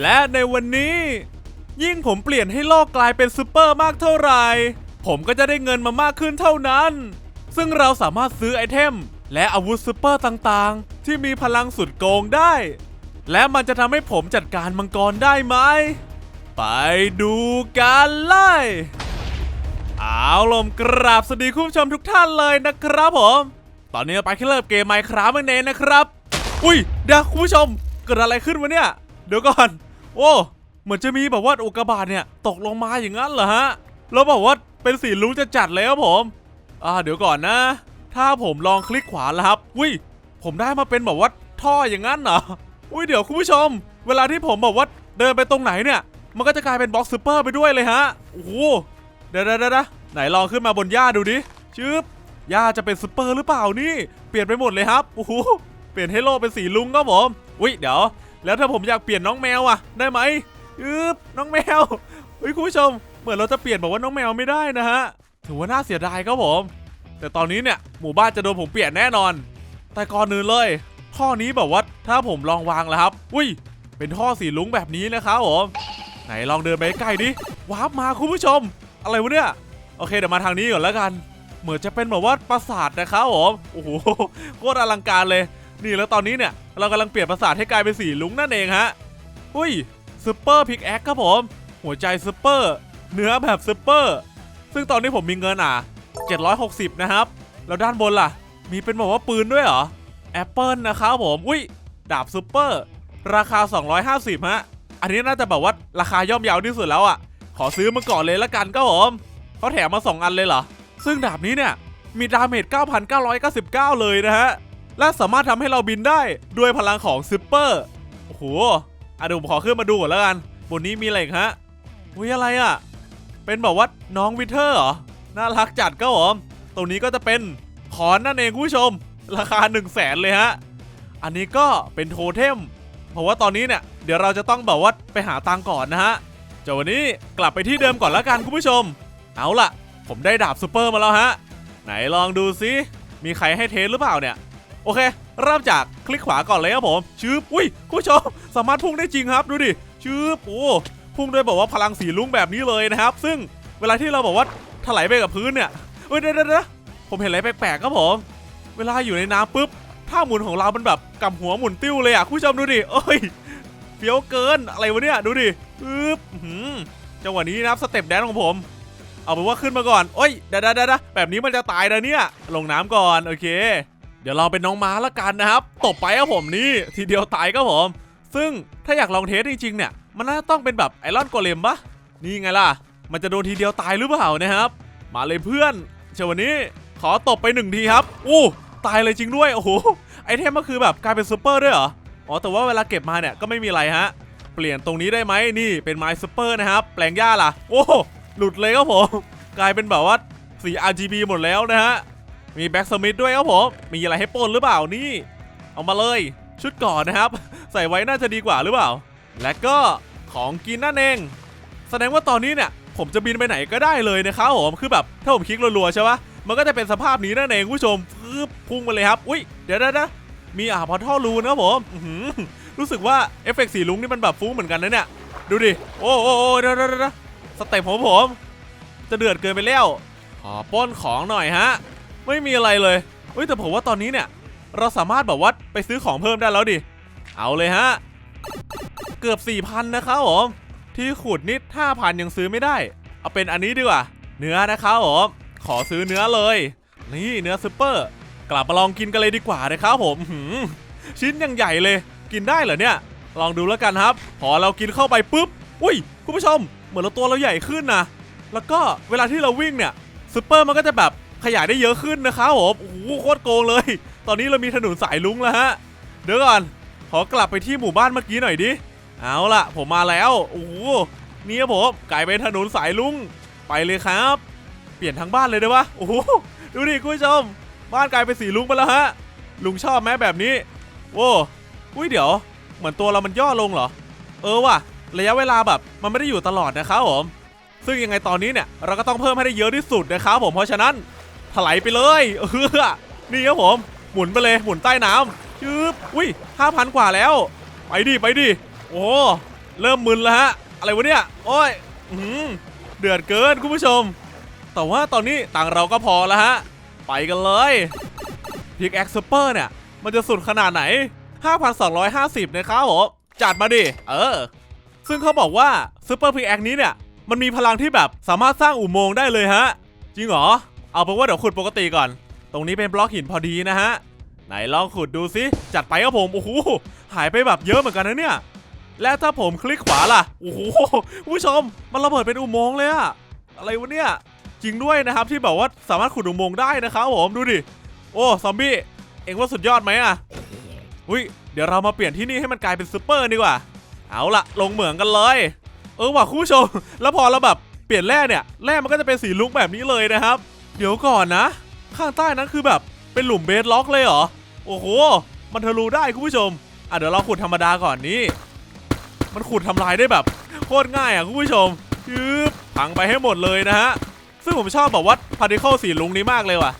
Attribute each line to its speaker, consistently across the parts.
Speaker 1: และในวันนี้ ยิ่งผมเปลี่ยนให้โลกกลายเป็นซูเปอร์มากเท่าไหร่ ผมก็จะได้เงินมามากขึ้นเท่านั้น ซึ่งเราสามารถซื้อไอเทม และอาวุธซูเปอร์ต่างๆ ที่มีพลังสุดโกงได้ และมันจะทำให้ผมจัดการมังกรได้ไหม ไปดูกันเลยเอาลมกราบสวัสดีคุณผู้ชมทุกท่านเลยนะครับผม ตอนนี้เราไปที่เริ่มเกมไมค์ครับนั่นเองนะครับ อุ้ยเดี๋ยวคุณผู้ชมเกิดอะไรขึ้นวะเนี่ย เดี๋ยวก่อน โอ้ เหมือนจะมีแบบว่าอุกกาบาตเนี่ย ตกลงมาอย่างนั้นเหรอฮะ แล้วบอกว่าเป็นสีลุ้งจะจัดเลยครับผม อ่า เดี๋ยวก่อนนะ ถ้าผมลองคลิกขวาแล้วครับอุ้ยผมได้มาเป็นแบบว่าท่ออย่างนั้นเหรอ อุ้ยเดี๋ยวคุณผู้ชม เวลาที่ผมบอกว่าเดินไปตรงไหนเนี่ย มันก็จะกลายเป็นบล็อกซูเปอร์ไปด้วยเลยฮะ โอ้โห เดี๋ยวเดี๋ยวเดี๋ยวไหนลองขึ้นมาบนหญ้าดูดิชึบหญ้าจะเป็นซูเปอร์หรือเปล่านี่ เปลี่ยนไปหมดเลยครับ โอ้โห เปลี่ยนให้โลกเป็นสีลุงครับผม อุ้ยเดี๋ยว แล้วถ้าผมอยากเปลี่ยนน้องแมวอะได้ไหมอึบน้องแมวอุ้ยคุณผู้ชม เหมือนเราจะเปลี่ยนบอกว่าน้องแมวไม่ได้นะฮะถือว่าน่าเสียดายครับผม แต่ตอนนี้เนี่ยหมู่บ้านจะโดนผมเปลี่ยนแน่นอน แต่ก่อนอื่นเลย ท่อนี้แบบว่าถ้าผมลองวางแล้วครับ อุ้ย เป็นท่อสีลุงแบบนี้นะครับผมไหนลองเดินไปใกล้ดิวาร์ปมาคุณผู้ชม อะไรวะเนี่ยโอเคเดี๋ยวมาทางนี้ก่อนแล้วกัน เหมือนจะเป็นแบบว่าปราสาทนะครับผมโอ้โหโคตรอลังการเลย นี่แล้วตอนนี้เนี่ย เรากำลังเปลี่ยนปราสาทให้กลายเป็นสีลุงนั่นเองฮะ อุ้ยซูเปอร์พิกแอคครับผม หัวใจซูเปอร์ เนื้อแบบซูเปอร์ ซึ่งตอนนี้ผมมีเงินอะ 760 นะครับ แล้วด้านบนล่ะ มีเป็นแบบว่าปืนด้วยเหรอแอปเปิลนะครับผม อุ้ย ดาบซูเปอร์ ราคา 250 ฮะ อันนี้น่าจะแบบว่าราคาย่อมเยาวที่สุดแล้วอะ ขอซื้อมาก่อนเลยละกันก็ผมเขาแถมมา 2 อันเลยเหรอ ซึ่งดาบนี้เนี่ย มีดาเมจ 9,999 เลยนะฮะ และสามารถทำให้เราบินได้ด้วยพลังของซูเปอร์โอ้โหอะเดี๋ยวผมขอขึ้นมาดูก่อนแล้วกันบนนี้มีอะไรฮะอุ้ยอะไรอะ เป็นแบบว่าน้องวิเทอร์เหรอ น่ารักจัดก็ผมตรงนี้ก็จะเป็นขอนนั่นเองคุณผู้ชม ราคา 1 0 0 0 0แสนเลยฮะ อันนี้ก็เป็นโทเทม เพราะว่าตอนนี้เนี่ย เดี๋ยวเราจะต้องแบบว่าไปหาตังก่อนนะฮะจาวันนี้กลับไปที่เดิมก่อนแล้วกันคุณผู้ชม เอาล่ะ ผมได้ดาบซูเปอร์มาแล้วฮะ ไหนลองดูซิ มีใครให้เทสหรือเปล่าเนี่ย โอเค เริ่มจากคลิกขวาก่อนเลยครับผมชืบอุ้ยคุณผู้ชมสามารถพุ่งได้จริงครับดูดิชืบโอ้พุ่งด้วยบอกว่าพลังสีลุ้งแบบนี้เลยนะครับ ซึ่งเวลาที่เราบอกว่าถลายไปกับพื้นเนี่ยเอ้ยเดี๋ยวเดี๋ยวเดี๋ยวผมเห็นอะไรแปลกๆครับผม เวลาอยู่ในน้ำปุ๊บท่าหมุนของเรา มันแบบกำหัวหมุนติ้วเลยอะคุณผู้ชมดูดิเอ้ยเฟี้ยวเกินอะไรวะเนี่ยดูดิปึ๊บจังหวะนี้นะครับสเต็ปแดนของผม เอาเป็นว่าขึ้นมาก่อนโอ้ยเดี๋ยวเดี๋ยวเดี๋ยวแบบนี้มันจะตายนะเนี่ย ลงน้ำก่อนโอเค เดี๋ยวเราเป็นน้องม้าละกันนะครับ ตบไปครับผมนี่ทีเดียวตายครับผม ซึ่งถ้าอยากลองเทสจริงๆเนี่ย มันน่าจะต้องเป็นแบบไอรอนโกเลมปะนี่ไงล่ะ มันจะโดนทีเดียวตายหรือเปล่านะครับ มาเลยเพื่อนเชวันนี้ขอตบไปหนึ่งทีครับอู้ตายเลยจริงด้วยโอ้โหไอเทมก็คือแบบกลายเป็นซูเปอร์ด้วยเหรออ๋อแต่ว่าเวลาเก็บมาเนี่ยก็ไม่มีอะไรฮะเปลี่ยนตรงนี้ได้ไหมนี่เป็นไม้ซูเปอร์นะครับแปลงหญ้าล่ะ โอ้หลุดเลยครับผม กลายเป็นแบบว่าสี RGB หมดแล้วนะฮะ มีแบ็กสมิธด้วยครับผม มีอะไรให้ป้นหรือเปล่านี่ เอามาเลยชุดก่อนนะครับ ใส่ไว้น่าจะดีกว่าหรือเปล่า และก็ของกินนั่นเอง แสดงว่าตอนนี้เนี่ย ผมจะบินไปไหนก็ได้เลยนะครับผมคือแบบถ้าผมคลิกรัวๆใช่ปะมันก็จะเป็นสภาพนี้นั่นเองคุณผู้ชมปึ๊บพุ่งมาเลยครับ อุ้ยเดี๋ยวนะมีอ่าพอท่อรูนะครับผมรู้สึกว่าเอฟเฟกต์สีลุงนี่มันแบบฟุ้งเหมือนกันนะเนี่ยดูดิโอ้โอ้โอ้เดี๋ยวเดี๋ยวสเต็ปของผม จะเดือดเกินไปแล้วขอป้นของหน่อยฮะ ไม่มีอะไรเลยเฮ้ยแต่ผมว่าตอนนี้เนี่ย เราสามารถแบบว่าไปซื้อของเพิ่มได้แล้วดิ เอาเลยฮะ เกือบ 4,000 นะครับผมที่ขุดนิด5,000 ยังซื้อไม่ได้ เอาเป็นอันนี้ดีกว่า เนื้อนะครับผมขอซื้อเนื้อเลย นี่เนื้อซูเปอร์ กลับมาลองกินกันเลยดีกว่านะครับผมหือชิ้นยังใหญ่เลย กินได้เหรอเนี่ย ลองดูแล้วกันครับ พอเรากินเข้าไปปุ๊บ อุ้ย คุณผู้ชม เหมือนเราตัวเราใหญ่ขึ้นนะ แล้วก็เวลาที่เราวิ่งเนี่ยซูเปอร์มันก็จะแบบ ขยายได้เยอะขึ้นนะครับผมโอ้โหโคตรโกงเลย ตอนนี้เรามีถนนสายลุงแล้วฮะ เดี๋ยวก่อน ขอกลับไปที่หมู่บ้านเมื่อกี้หน่อยดิ เอาล่ะ ผมมาแล้ว โอ้โหนี่ครับผมกลายเป็นถนนสายลุง ไปเลยครับ เปลี่ยนทั้งบ้านเลยได้ปะโอ้โห ดูดิคุณผู้ชม บ้านกลายเป็นสีลุงไปแล้วฮะ ลุงชอบไหมแบบนี้ โว้อุ้ยเดี๋ยว เหมือนตัวเรามันย่อลงเหรอ เออว่ะ ระยะเวลาแบบ มันไม่ได้อยู่ตลอดนะครับผมซึ่งยังไงตอนนี้เนี่ยเราก็ต้องเพิ่มให้ได้เยอะที่สุดนะครับผมเพราะฉะนั้น ถลายไปเลยเออนี่ครับผมหมุนไปเลยหมุนใต้น้ำชืบอุ้ยห้าพันกว่าแล้ว ไปดิไปดิโอ้เริ่มมึนแล้วฮะอะไรวะเนี่ยโอ้ยอื้อหือเดือดเกินคุณผู้ชม แต่ว่าตอนนี้ตังเราก็พอแล้วฮะไปกันเลยพิกแอคซูเปอร์เนี่ย มันจะสุดขนาดไหน 5,250 นะครับผมจัดมาดิ เออ ซึ่งเขาบอกว่าซูเปอร์พิกแอคนี้เนี่ย มันมีพลังที่แบบสามารถสร้างอุโมงค์ได้เลยฮะ จริงเหรอ เอาเป็นว่าเดี๋ยวขุดปกติก่อน ตรงนี้เป็นบล็อกหินพอดีนะฮะ ไหนลองขุดดูสิจัดไปครับผมโอ้โหหายไปแบบเยอะเหมือนกันนะเนี่ย และถ้าผมคลิกขวาล่ะโอ้โหผู้ชม มันระเบิดเป็นอุโมงค์เลยอะอะไรวะเนี่ยจริงด้วยนะครับที่แบบว่าสามารถขุดอุโมงค์ได้นะครับผมดูดิโอ้ซอมบี้เอ็งว่าสุดยอดไหมอะอุ้ยเดี๋ยวเรามาเปลี่ยนที่นี่ให้มันกลายเป็นซูเปอร์ดีกว่า เอาละลงเหมืองกันเลย เออว่ะคุณผู้ชม แล้วพอเราแบบเปลี่ยนแร่เนี่ย แร่มันก็จะเป็นสีลุกแบบนี้เลยนะครับ เดี๋ยวก่อนนะ ข้างใต้นั้นคือแบบเป็นหลุมเบสล็อกเลยเหรอ โอ้โห มันทะลุได้คุณผู้ชม อะเดี๋ยวเราขุดธรรมดาก่อนนี่ มันขุดทำลายได้แบบโคตรง่ายอะคุณผู้ชมยืบพังไปให้หมดเลยนะฮะ ซึ่งผมชอบแบบว่าพาร์ติเคิลสีลุงนี้มากเลยว่ะ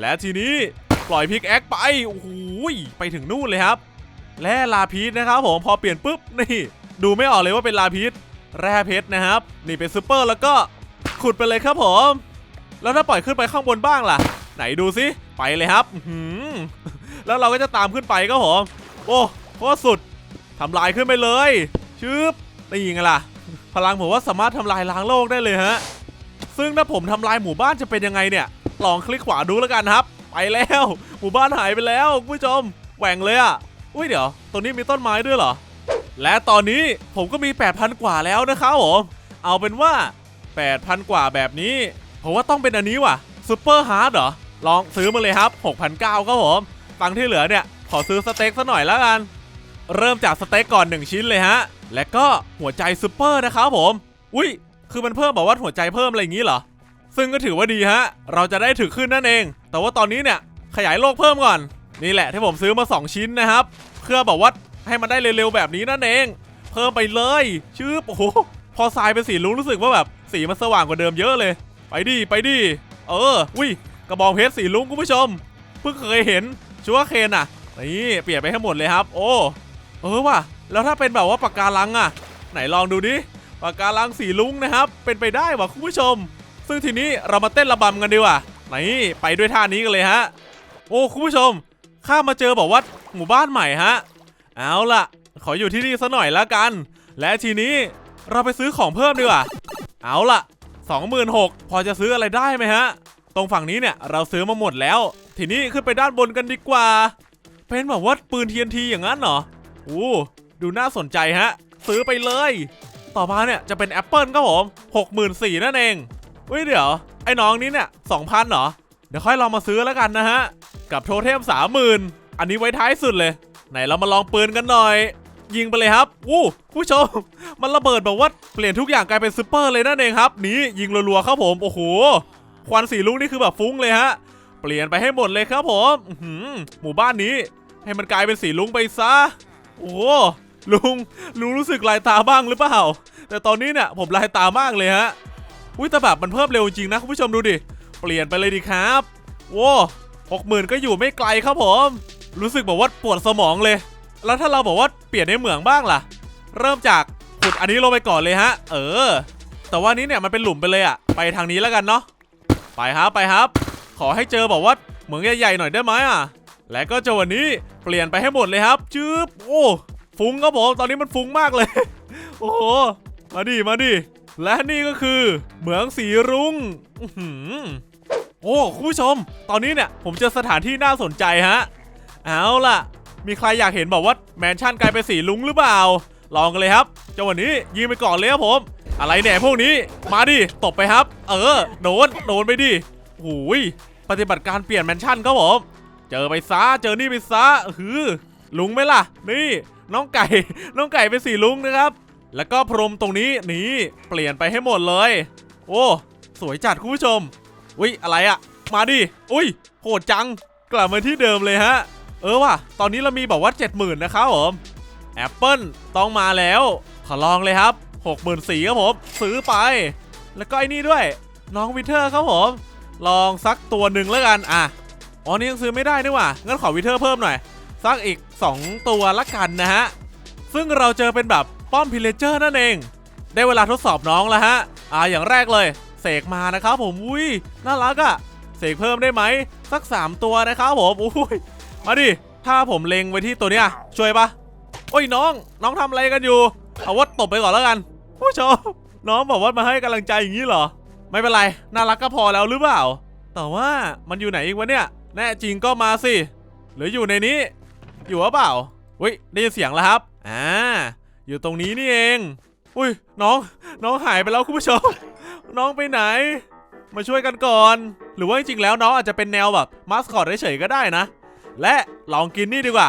Speaker 1: และทีนี้ปล่อยพิกแอคไป โอ้โหยไปถึงนู่นเลยครับ และลาพีชนะครับผมพอเปลี่ยนปุ๊บนี่ดูไม่ออกเลยว่าเป็นลาพีชแร่เพชรนะครับ นี่เป็นซูเปอร์แล้วก็ขุดไปเลยครับผม แล้วถ้าปล่อยขึ้นไปข้างบนบ้างล่ะ ไหนดูสิไปเลยครับหือแล้วเราก็จะตามขึ้นไปครับผมโอ้โคตรสุดทำลายขึ้นไปเลยชึบนี่ไงล่ะ พลังผมว่าสามารถทำลายล้างโลกได้เลยฮะซึ่งถ้าผมทำลายหมู่บ้านจะเป็นยังไงเนี่ย ลองคลิกขวาดูแล้วกันครับ ไปแล้ว หมู่บ้านหายไปแล้วคุณผู้ชมแหว่งเลยอะอุ้ยเดี๋ยวตรงนี้มีต้นไม้ด้วยเหรอ และตอนนี้ผมก็มี 8,000 กว่าแล้วนะครับผมเอาเป็นว่า 8,000 กว่าแบบนี้ ผมว่าต้องเป็นอันนี้ว่ะซูเปอร์ฮาร์ดเหรอ ลองซื้อมาเลยครับ 6,900ครับผมตังที่เหลือเนี่ย ขอซื้อสเต็กสักหน่อยแล้วกัน เริ่มจากสเต็กก่อน 1 ชิ้นเลยฮะ และก็หัวใจซูเปอร์นะครับผม อุ้ย คือมันเพิ่มแบบว่าหัวใจเพิ่มอะไรอย่างนี้เหรอ ซึ่งก็ถือว่าดีฮะ เราจะได้ถึกขึ้นนั่นเอง แต่ว่าตอนนี้เนี่ยขยายโลกเพิ่มก่อน นี่แหละที่ผมซื้อมา 2 ชิ้นนะครับ เพื่อแบบว่าให้มันได้เร็วๆแบบนี้นั่นเอง เพิ่มไปเลยชืบโอ้โหพอทรายเป็นสีลุงรู้สึกว่าแบบสีมันสว่างกว่าเดิมเยอะเลย ไปดิไปดิเอออุ้ยกระบองเพชรสีลุงคุณผู้ชมเพิ่งเคยเห็นชัวร์เคนอะนี่เปลี่ยนไปให้หมดเลยครับ โอ้เออว่ะแล้วถ้าเป็นแบบว่าปากการังอะ ไหนลองดูดิปากการังสีลุงนะครับ เป็นไปได้ว่ะคุณผู้ชม ซึ่งทีนี้เรามาเต้นระบำกันดีกว่านี่ไปด้วยท่านี้กันเลยฮะ โอ้คุณผู้ชม ข้ามาเจอบอกว่าหมู่บ้านใหม่ฮะ เอาล่ะ ขออยู่ที่นี่ซะหน่อยละกัน และทีนี้เราไปซื้อของเพิ่มดีกว่า เอาล่ะ 26,000 พอจะซื้ออะไรได้ไหมฮะ ตรงฝั่งนี้เนี่ยเราซื้อมาหมดแล้ว ทีนี้ขึ้นไปด้านบนกันดีกว่า เป็นแบบว่าปืน TNT อย่างนั้นเหรอโอ้ดูน่าสนใจฮะ ซื้อไปเลย ต่อมาเนี่ยจะเป็นแอปเปิลครับผม64,000นั่นเองเฮ้ยเดี๋ยว ไอ้น้องนี้เนี่ย2,000เหรอ เดี๋ยวค่อยลองมาซื้อแล้วกันนะฮะ กับโทเทม30,000 อันนี้ไว้ท้ายสุดเลย ไหนเรามาลองปืนกันหน่อย ยิงไปเลยครับอู้ผู้ชม มันระเบิดแบบว่าเปลี่ยนทุกอย่างกลายเป็นซูเปอร์เลยนั่นเองครับนี่ยิงรัวๆครับผมโอ้โหควันสีลุกนี่คือแบบฟุ้งเลยฮะเปลี่ยนไปให้หมดเลยครับผมหือหมู่บ้านนี้ ให้มันกลายเป็นสีลุงไปซะโอ้โหลุงลุงรู้สึกลายตาบ้างหรือเปล่า แต่ตอนนี้เนี่ยผมลายตามากเลยฮะอุ้ยแต่แบบมันเพิ่มเร็วจริงนะคุณผู้ชมดูดิเปลี่ยนไปเลยดีครับโว้หกหมื่นก็อยู่ไม่ไกลครับผม รู้สึกแบบว่าปวดสมองเลย แล้วถ้าเราบอกว่าเปลี่ยนในเหมืองบ้างล่ะ เริ่มจากขุดอันนี้ลงไปก่อนเลยฮะ เออ แต่ว่านี้เนี่ยมันเป็นหลุมไปเลยอะไปทางนี้แล้วกันเนาะไปครับไปครับ ขอให้เจอบอกว่าเหมืองใหญ่ๆหน่อยได้ไหมอะ และก็จะวันนี้เปลี่ยนไปให้หมดเลยครับจื๊บโอ้ฟุ้งครับผมตอนนี้มันฟุ้งมากเลย โอ้โหมาดิมาดิและนี่ก็คือ เหมืองสีรุ้งอื้อหือโอ้คุณผู้ชม ตอนนี้เนี่ยผมเจอสถานที่น่าสนใจฮะ เอาล่ะ มีใครอยากเห็นบอกว่าแมนชั่นกลายเป็นสีลุงหรือเปล่า ลองกันเลยครับเจ้าวันนี้ยิงไปก่อนเลยครับผม อะไรเนี่ยพวกนี้ มาดิ ตบไปครับ เออ โดน โดนไปดิหูย ปฏิบัติการเปลี่ยนแมนชั่นครับผม เจอไปซะ เจอนี่ไปซะฮือลุงไหมล่ะ นี่ น้องไก่ น้องไก่เป็นสีลุงนะครับ แล้วก็พรมตรงนี้ นี่ เปลี่ยนไปให้หมดเลย โอ้ สวยจัดคุณผู้ชม อุ้ย อะไรอะมาดิ อุ้ย โหดจัง กลับมาที่เดิมเลยฮะ เออว่ะ ตอนนี้เรามีบอกว่า 70,000 นะครับผมแอปเปิลต้องมาแล้ว ขอลองเลยครับ64,000ครับผม ซื้อไป แล้วก็ไอ้นี่ด้วย น้องวิเทอร์ครับผม ลองสักตัวหนึ่งแล้วกัน อะ อ๋อ นี่ยังซื้อไม่ได้นี่ว่างั้นขอวิเทอร์เพิ่มหน่อย สักอีก 2 ตัวละกันนะฮะ ซึ่งเราเจอเป็นแบบป้อมพิเลเจอร์นั่นเอง ได้เวลาทดสอบน้องแล้วฮะ อ่า อย่างแรกเลย เสกมานะครับผม อุ้ย น่ารักอะ่ะ เสกเพิ่มได้ไหม สัก 3 ตัวนะครับผม อุ้ย มาดิ ถ้าผมเล็งไว้ที่ตัวเนี้ยช่วยปะโอ้ยน้อง น้องทำอะไรกันอยู่ เอาว่าตบไปก่อนแล้วกัน ผู้ชม น้องบอกว่ามาให้กำลังใจอย่างนี้เหรอ ไม่เป็นไร น่ารักก็พอแล้วหรือเปล่า แต่ว่ามันอยู่ไหนอีกวะเนี่ย แน่จริงก็มาสิ หรืออยู่ในนี้ อยู่หรือเปล่าอุ้ยได้ยินเสียงแล้วครับ อ่า อยู่ตรงนี้นี่เอง อุ้ยน้อง น้องหายไปแล้วคุณผู้ชม น้องไปไหน มาช่วยกันก่อน หรือว่าจริงๆแล้วน้องอาจจะเป็นแนวแบบมาสคอตเฉยๆก็ได้นะ และลองกินนี่ดีกว่า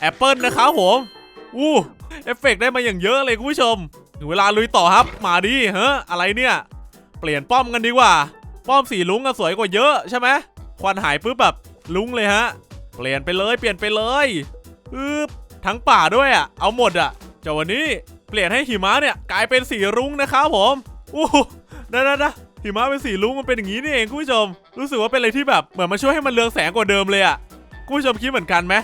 Speaker 1: แอปเปิลนะครับผมอู้เอฟเฟกต์ได้มาอย่างเยอะเลยคุณผู้ชมถึงเวลาลุยต่อครับ มาดิเฮ้ออะไรเนี่ย เปลี่ยนป้อมกันดีกว่า ป้อมสีลุงก็สวยกว่าเยอะใช่ไหมควันหายปุ๊บแบบลุงเลยฮะ เปลี่ยนไปเลยเปลี่ยนไปเลยอึบทั้งป่าด้วยอะ เอาหมดอะจาวันนี้เปลี่ยนให้หิมะเนี่ยกลายเป็นสีรุ้งนะครับผมอู้หูนะนะนะหิมะเป็นสีรุ้งมันเป็นอย่างนี้นี่เองคุณผู้ชม รู้สึกว่าเป็นอะไรที่แบบเหมือนมาช่วยให้มันเรืองแสงกว่าเดิมเลยอะ คุณผู้ชมคิดเหมือนกันไหม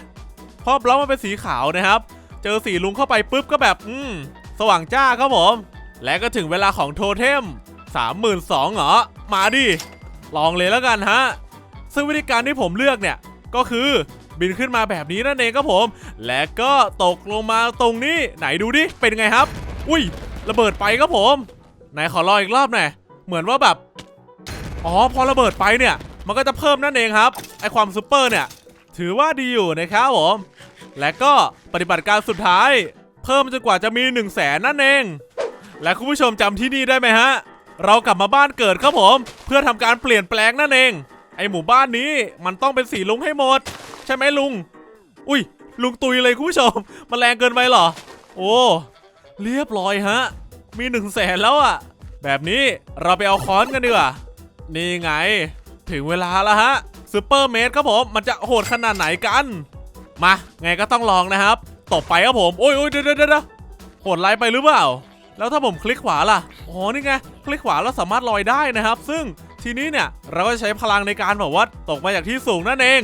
Speaker 1: เพราะบล็อกมันเป็นสีขาวนะครับ เจอสีลุงเข้าไปปุ๊บก็แบบ อืม สว่างจ้าครับผม และก็ถึงเวลาของโทเทม32,000เหรอ มาดิ ลองเลยแล้วกันฮะ ซึ่งวิธีการที่ผมเลือกเนี่ย ก็คือบินขึ้นมาแบบนี้นั่นเองครับผม และก็ตกลงมาตรงนี้ ไหนดูดิ เป็นไงครับ อุ้ย ระเบิดไปครับผม ไหนขอลองอีกรอบหน่อย เหมือนว่าแบบ อ๋อ พอระเบิดไปเนี่ย มันก็จะเพิ่มนั่นเองครับ ไอความซูเปอร์เนี่ย ถือว่าดีอยู่นะครับผม และก็ปฏิบัติการสุดท้าย เพิ่มจนกว่าจะมี1 0 0 0 0แสนนั่นเอง และคุณผู้ชมจำที่นี่ได้ไหมฮะ เรากลับมาบ้านเกิดครับผม เพื่อทำการเปลี่ยนแปลงนั่นเอง ไอหมู่บ้านนี้มันต้องเป็นสีลุงให้หมด ใช่ไหมลุง อุ้ยลุงตุยเลยคุณผู้ชม มันแรงเกินไปเหรอ โอ้ เรียบร้อยฮะ มี1นึ่งแสนแล้วอะแบบนี้เราไปเอาค้อนกันดีกว่า นี่ไง ถึงเวลาแล้วฮะ ซูเปอร์เมดครับผม มันจะโหดขนาดไหนกัน มา ไงก็ต้องลองนะครับ ตบไปครับผม โอ้ยโอ้ยเดี๋ยวเดี๋ยวเดี๋ยวโหดไลฟ์ไปหรือเปล่า แล้วถ้าผมคลิกขวาล่ะ อ๋อ นี่ไง คลิกขวาเราสามารถลอยได้นะครับ ซึ่งทีนี้เนี่ย เราก็จะใช้พลังในการแบบว่าตกมาจากที่สูงนั่นเอง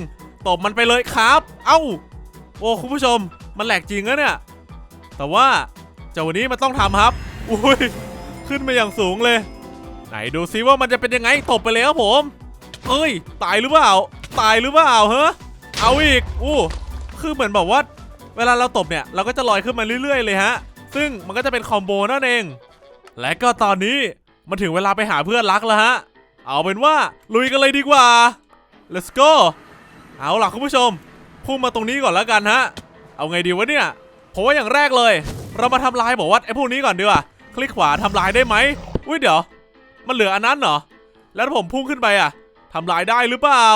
Speaker 1: ตบมันไปเลยครับ เอ้า โอ้ คุณผู้ชม มันแหลกจริงนะเนี่ย แต่ว่าเจ้าวันนี้มันต้องทำครับ อุ้ย ขึ้นมาอย่างสูงเลย ไหนดูซิว่ามันจะเป็นยังไง ตบไปเลยครับผม เอ้ย ตายหรือเปล่า ตายหรือเปล่าเฮ้เอาอีก อู้ คือเหมือนแบบว่า เวลาเราตบเนี่ย เราก็จะลอยขึ้นมาเรื่อยๆเลยฮะ ซึ่งมันก็จะเป็นคอมโบนั่นเอง และก็ตอนนี้มันถึงเวลาไปหาเพื่อนรักแล้วฮะ เอาเป็นว่าลุยกันเลยดีกว่า let's go เอาล่ะคุณผู้ชม พุ่งมาตรงนี้ก่อนแล้วกันฮะ เอาไงดีวะเนี่ยผมว่าอย่างแรกเลย เรามาทำลายบอกว่าไอ้พวกนี้ก่อนดีกว่า คลิกขวาทำลายได้ไหมอุ้ยเดี๋ยว มันเหลืออันนั้นเหรอ แล้วผมพุ่งขึ้นไปอะ ทำลายได้หรือเปล่า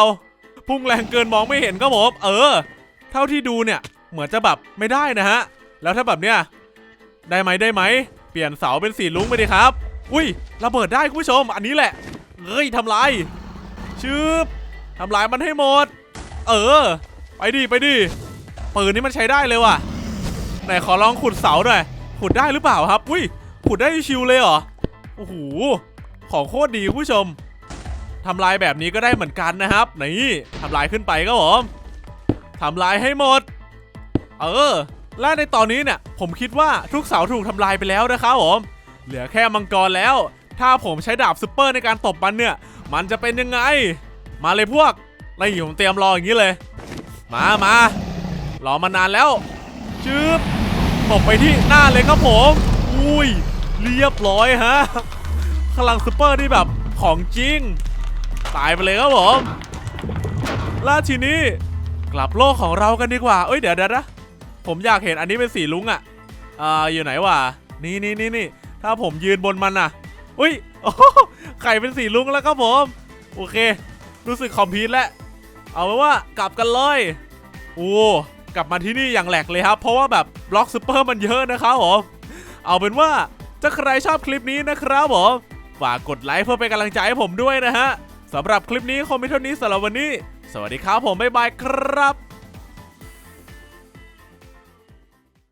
Speaker 1: พุ่งแรงเกินมองไม่เห็นครับผมเออ เท่าที่ดูเนี่ยเหมือนจะแบบไม่ได้นะฮะ แล้วถ้าแบบเนี้ยได้ไหมได้ไหม เปลี่ยนเสาเป็นสีลุ้งไปดิครับ อุ้ยระเบิดได้คุณผู้ชม อันนี้แหละเฮ้ยทำลายชืบทำลายมันให้หมด เออ ไปดิไปดิปืนนี้มันใช้ได้เลยว่ะไหนขอลองขุดเสาหน่อยขุดได้หรือเปล่าครับ อุ้ยขุดได้ชิวเลยเหรอโอ้โหของโคตรดีคุณผู้ชม ทำลายแบบนี้ก็ได้เหมือนกันนะครับนี่ทำลายขึ้นไปครับผมทำลายให้หมด เออ และในตอนนี้เนี่ยผมคิดว่าทุกเสาถูกทำลายไปแล้วนะครับผมเหลือแค่มังกรแล้ว ถ้าผมใช้ดาบซุปเปอร์ในการตบมันเนี่ย มันจะเป็นยังไง มาเลยพวกไล่ผมเตรียมรออย่างนี้เลย มามารอมานานแล้วจึ๊บตบไปที่หน้าเลยครับผม อุ้ย เรียบร้อยฮะพลังซุปเปอร์นี่แบบของจริง ตายไปเลยครับผมล่าทีนี้กลับโลกของเรากันดีกว่า เอ้ยเดี๋ยวเดี๋ยวนะผมอยากเห็นอันนี้เป็นสีลุงอะ่ะอ่าอยู่ไหนวะนี่นี่นี่นี่ถ้าผมยืนบนมันอะอุ้ยโอ้โหไข่เป็นสีลุงแล้วครับผม โอเค รู้สึกคอมพิวต์แล้วเอาไว้ว่ากลับกันเลยโอ้กลับมาที่นี่อย่างแหลกเลยครับ เพราะว่าแบบบล็อกซูเปอร์มันเยอะนะครับผมเอาเป็นว่าถ้าใครชอบคลิปนี้นะครับผมฝากกดไลค์เพื่อเป็นกำลังใจให้ผมด้วยนะฮะ สำหรับคลิปนี้คงมีเท่านี้สำหรับวันนี้ สวัสดีครับผมบ๊ายบายครับ